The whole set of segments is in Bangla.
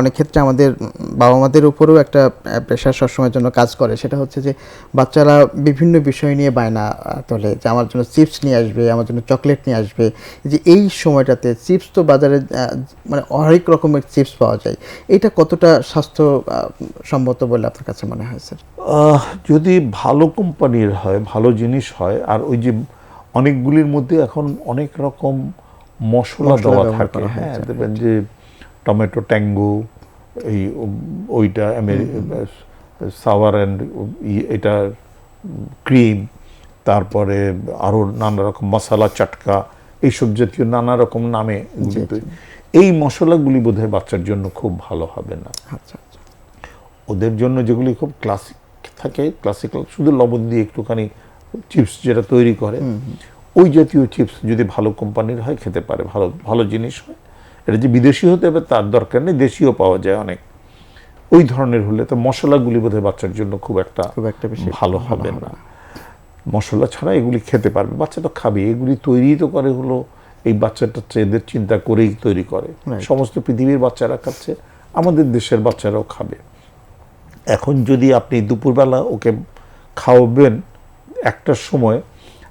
অনেক ক্ষেত্রে আমাদের বাবা মাদের উপরেও একটা প্রেশার সবসময়ের জন্য কাজ করে। সেটা হচ্ছে যে বাচ্চারা বিভিন্ন বিষয় নিয়ে বায়না তোলে। যে আমার জন্য চিপস নিয়ে আসবে আমার জন্য চকলেট নিয়ে আসবে। যে এই সময়টাতে চিপস তো বাজারে মানে অনেক রকমের চিপস পাওয়া যায়। এটা কতটা স্বাস্থ্য সম্মত বলে আপনার কাছে মনে হয় স্যার যদি ভালো কোম্পানির হয় ভালো জিনিস হয় আর ওই যে অনেকগুলির মধ্যে এখন অনেক রকম মশলা দেওয়া ব্যবহার থাকে হ্যাঁ দেখবেন যে টমেটো ট্যাঙ্গো এই ওইটা সাওয়ার অ্যান্ড এটা ক্রিম তারপরে আরও নানা রকম মশলা চাটকা এইসব জাতীয় নানা রকম নামে এই মশলাগুলি বোধহয় বাচ্চার জন্য খুব ভালো হবে না। আচ্ছা আচ্ছা। ওদের জন্য যেগুলি খুব ক্লাসিক থাকে ক্লাসিক্যাল শুধু লবণ দিয়ে একটুখানি চিপস যেটা তৈরি করে ওই জাতীয় চিপস যদি ভালো কোম্পানির হয় খেতে পারে ভালো ভালো জিনিস হয় এটা যে বিদেশি হতে হবে তার দরকার নেই দেশীয় পাওয়া যায় অনেক। ওই ধরনের হলে তো মশলাগুলি বোধহয় বাচ্চার জন্য খুব একটা খুব একটা বেশি ভালো হবে না। মশলা ছাড়া এগুলি খেতে পারবে বাচ্চা তো খাবে এগুলি তৈরি তো করে হলো এই বাচ্চাটা এদের চিন্তা করেই তৈরি করে. সমস্ত পৃথিবীর বাচ্চারা খাচ্ছে আমাদের দেশের বাচ্চারাও খাবে। এখন যদি আপনি দুপুরবেলা ওকে খাওয়াবেন একটার সময়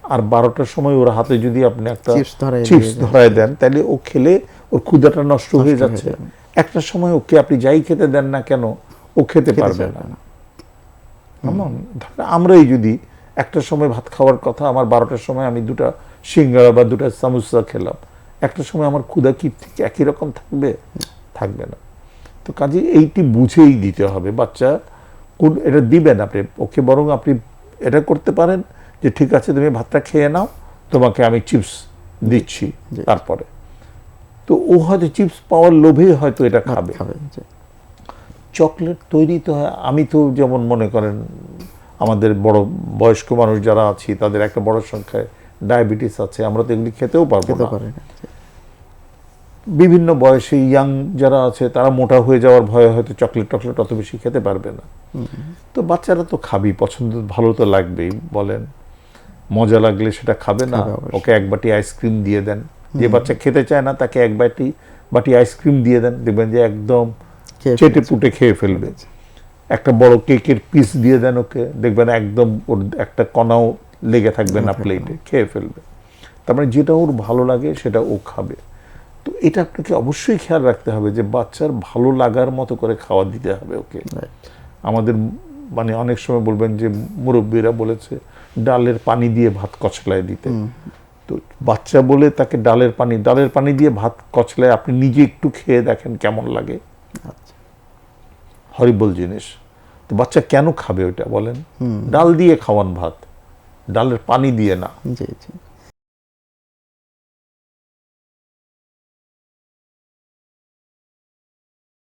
আর বারোটার সময় ওর হাতে যদি আপনি একটা চিপস। ধরায় দেন। তাহলে ও খেলে ওর ক্ষুদাটা নষ্ট হয়ে যাচ্ছে। যাবে। একটার সময় ওকে আপনি যাই খেতে দেন না কেন ও খেতে পারবে না। আমরাই যদি একটার সময় ভাত খাওয়ার কথা আমার বারোটার সময় আমি দুটা সিঙ্গারা বা দুটা সামোসা খেলাম একটা সময় আমার ক্ষুদা কি ঠিক একই রকম থাকবে? থাকবে না। তো কাজে এইটি বুঝেই দিতে হবে। বাচ্চা কোন এটা দিবেন আপনি ওকে বরং আপনি এটা করতে পারেন যে ঠিক আছে তুমি ভাতটা খেয়ে নাও তোমাকে আমি চিপস দিচ্ছি তারপরে। তো ও হয়তো চিপস পাওয়ার লোভে হয়তো এটা খাবে। চকলেট তৈরি তো হয় আমি তো যেমন মনে করেন আমাদের বড় বয়স্ক মানুষ যারা আছি তাদের একটা বড় সংখ্যায় ডায়াবেটিস আছে আমরা তো এগুলি খেতেও পারব না। বিভিন্ন বয়সে ইয়াং যারা আছে তারা মোটা হয়ে যাওয়ার ভয়ে হয়তো চকলেট টকলেট অত বেশি খেতে পারবে না। তো বাচ্চারা তো খাবি পছন্দ ভালো তো লাগবেই বলেন। মজা লাগলে সেটা খাবে না ওকে এক বাটি আইসক্রিম দিয়ে দেন। যে বাচ্চা খেতে চায় না তাকে এক বাটি বাটি আইসক্রিম দিয়ে দেন। দেখবেন যে একদম চেটে পুটে খেয়ে ফেলবে। একটা বড় কেকের পিস দিয়ে দেন ওকে দেখবেন একদম ওর একটা কণাও লেগে থাকবে না প্লেটে খেয়ে ফেলবে। তার মানে যেটা ওর ভালো লাগে সেটা ও খাবে। তো এটা আপনাকে অবশ্যই খেয়াল রাখতে হবে যে বাচ্চার ভালো লাগার মতো করে খাওয়া দিতে হবে ওকে। আমাদের মানে অনেক সময় বলবেন যে মুরব্বীরা বলেছে ডালের পানি দিয়ে ভাত কচলায় দিতে। তো বাচ্চা বলে তাকে ডালের পানি ডালের পানি দিয়ে ভাত কচলায় আপনি নিজে একটু খেয়ে দেখেন কেমন লাগে। আচ্ছা। হরিবল জিনিস। তো বাচ্চা কেন খাবে ওইটা বলেন? ডাল দিয়ে খাওয়ান ভাত ডালের পানি দিয়ে না। জি জি।